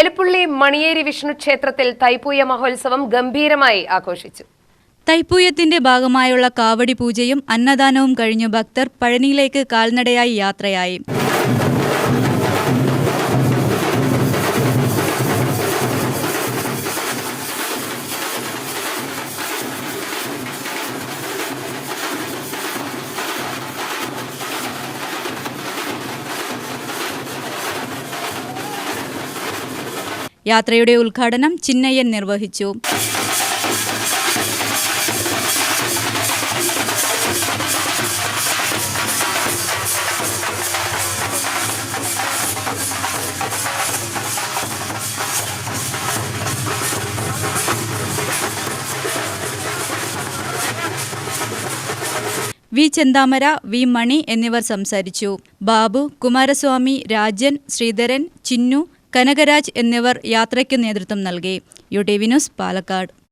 എലപ്പുള്ളി മണിയേരി വിഷ്ണു ക്ഷേത്രത്തിൽ തൈപ്പൂയ മഹോത്സവം ഗംഭീരമായി ആഘോഷിച്ചു. തൈപ്പൂയത്തിന്റെ ഭാഗമായുള്ള കാവടി പൂജയും അന്നദാനവും കഴിഞ്ഞു ഭക്തർ പഴനിയിലേക്ക് കാൽനടയായി യാത്രയായി. യാത്രയുടെ ഉദ്ഘാടനം ചിന്നയ്യൻ നിർവഹിച്ചു. വി ചെന്താമര വി മണി എന്നിവർ സംസാരിച്ചു. ബാബു കുമാരസ്വാമി രാജൻ ശ്രീധരൻ ചിന്നു കനകരാജ് എന്നിവർ യാത്രയ്ക്ക് നേതൃത്വം നൽകി. U T V news Palakkad.